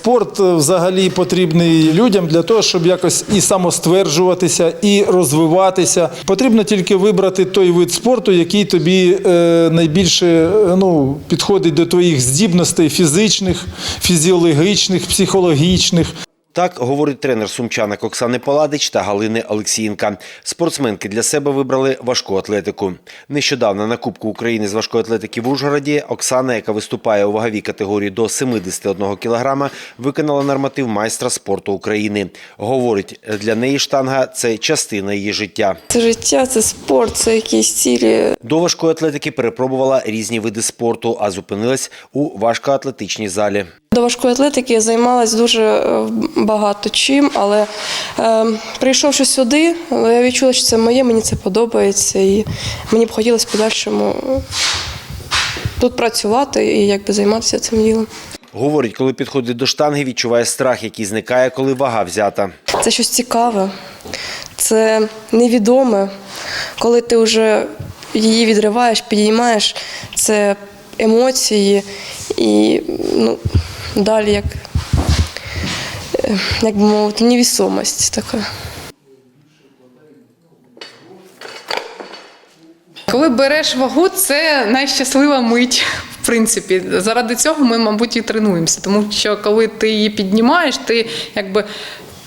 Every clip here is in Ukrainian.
Спорт е, взагалі потрібний людям для того, щоб якось і самостверджуватися, і розвиватися. Потрібно тільки вибрати той вид спорту, який тобі е, найбільше е, ну, підходить до твоїх здібностей фізичних, фізіологічних, психологічних. Так говорить тренер сумчанок Оксани Паладич та Галини Олексієнка. Спортсменки для себе вибрали важку атлетику. Нещодавно на Кубку України з важкої атлетики в Ужгороді Оксана, яка виступає у ваговій категорії до 71 кілограма, виконала норматив майстра спорту України. Говорить, для неї штанга це частина її життя. Це життя, це спорт, це якісь цілі. До важкої атлетики перепробувала різні види спорту, а зупинилась у важкоатлетичній залі. До важкої атлетики я займалась дуже е, багато чим, але е, прийшовши сюди, я відчула, що це моє, мені це подобається, і мені б хотілося в подальшому тут працювати і якби займатися цим ділом. Говорить, коли підходить до штанги, відчуває страх, який зникає, коли вага взята. Це щось цікаве, це невідоме. Коли ти вже її відриваєш, підіймаєш, це емоції і ну, далі як, е, як би мовити, невісомість така. Коли береш вагу, це найщаслива мить. В принципі, заради цього ми, мабуть, і тренуємося. Тому що коли ти її піднімаєш, ти якби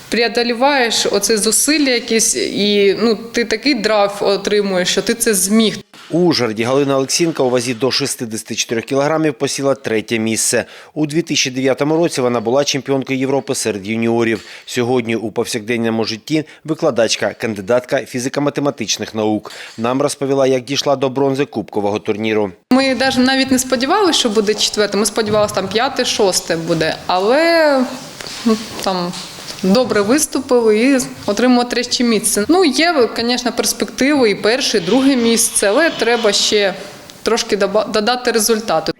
преодоліваєш оце зусилля якесь, і ну, ти такий драйв отримуєш, що ти це зміг. У Ужгороді Галина Олексінка у вазі до 64 кілограмів посіла третє місце. У 2009 році вона була чемпіонкою Європи серед юніорів. Сьогодні у повсякденному житті викладачка, кандидатка фізико-математичних наук. Нам розповіла, як дійшла до бронзи кубкового турніру. Ми навіть не сподівалися, що буде четверте. Ми сподівалися, там п'яте, шосте буде. Але ну, там добре виступили і отримали третє місце. Ну, є, звісно, перспективи і перше, і друге місце, але треба ще трошки додати результати.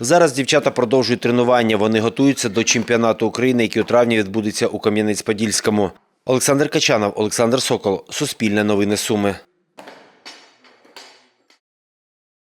Зараз дівчата продовжують тренування. Вони готуються до чемпіонату України, який у травні відбудеться у Кам'янець-Подільському. Олександр Качанов, Олександр Сокол, Суспільне новини Суми.